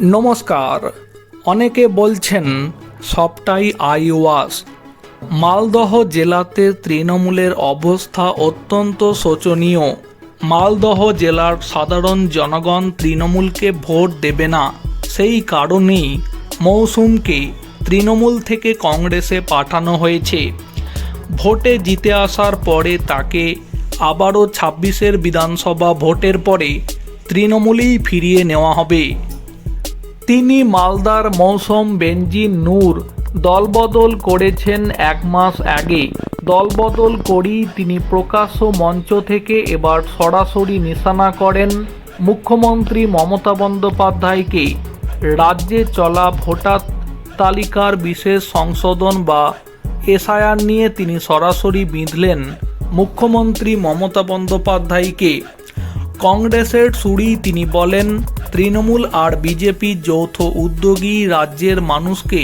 নমস্কার। অনেকে বলছেন, সবটাই আই ওয়াশ মালদহ জেলাতে তৃণমূলের অবস্থা অত্যন্ত শোচনীয়। মালদহ জেলার সাধারণ জনগণ তৃণমূলকে ভোট দেবে না। সেই কারণেই মৌসুমকে তৃণমূল থেকে কংগ্রেসে পাঠানো হয়েছে। ভোটে জিতে আসার পরে তাকে আবারও ছাব্বিশের বিধানসভা ভোটের পরে তৃণমূলেই ফিরিয়ে নেওয়া হবে। তিনি মালদার মৌসুম বেনজিন নূর দলবদল করেছেন এক মাস আগে। দলবদল করেই তিনি প্রকাশ্য মঞ্চ থেকে এবার সরাসরি নিশানা করেন মুখ্যমন্ত্রী মমতা বন্দ্যোপাধ্যায়কে। রাজ্যে চলা ভোটার তালিকার বিশেষ সংশোধন বা এসআইআর নিয়ে তিনি সরাসরি বিঁধলেন মুখ্যমন্ত্রী মমতা বন্দ্যোপাধ্যায়কে। কংগ্রেসের সুরি তিনি বলেন তৃণমূল আর বিজেপি যৌথ উদ্যোগী রাজ্যের মানুষকে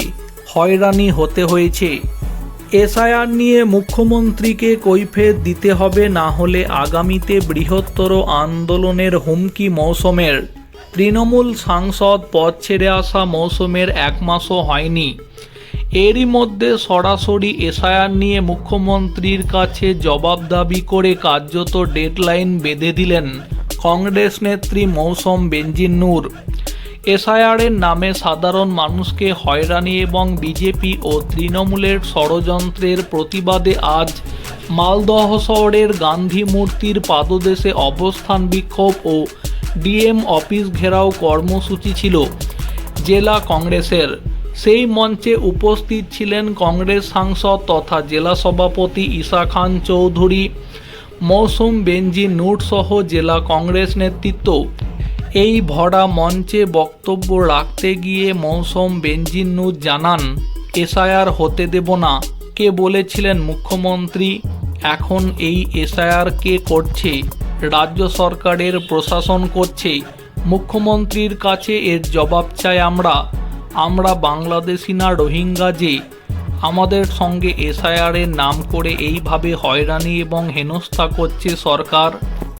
হয়রানি হতে হয়েছে। এসআইআর নিয়ে মুখ্যমন্ত্রীকে কৈফেত দিতে হবে না হলে আগামীতে বৃহত্তর আন্দোলনের হুমকি মৌসুমের। তৃণমূল সাংসদ পদ ছেড়ে আসা মৌসুমের এক মাসও হয়নি। এরই মধ্যে সরাসরি এসআইআর নিয়ে মুখ্যমন্ত্রীর কাছে জবাব দাবি করে কার্যত ডেডলাইন বেঁধে দিলেন কংগ্রেস নেত্রী মৌসম বেঞ্জিন নূর এসআইআরের নামে সাধারণ মানুষকে হয়রানি এবং বিজেপি ও তৃণমূলের ষড়যন্ত্রের প্রতিবাদে আজ মালদহ শহরের গান্ধী মূর্তির পাদদেশে অবস্থান বিক্ষোভ ও ডিএম অফিস ঘেরাও কর্মসূচি ছিল জেলা কংগ্রেসের। সেই মঞ্চে উপস্থিত ছিলেন কংগ্রেস সাংসদ তথা জেলা সভাপতি ঈশা খান চৌধুরী মৌসুম বেঞ্জি নুট সহ জেলা কংগ্রেস নেতৃত্ব। এই ভরা মঞ্চে বক্তব্য রাখতে গিয়ে মৌসুম বেঞ্জিন জানান, এসআইআর হতে দেব না। কে বলেছিলেন মুখ্যমন্ত্রী? এখন এই এসআইআর কে করছে? রাজ্য সরকারের প্রশাসন করছে? মুখ্যমন্ত্রীর কাছে এর জবাব চাই আমরা। আমরা বাংলাদেশি না রোহিঙ্গা যে আমাদের সঙ্গে এসআইআর এর নাম করে এইভাবে হয়রানি এবং হেনস্থা করছে সরকার।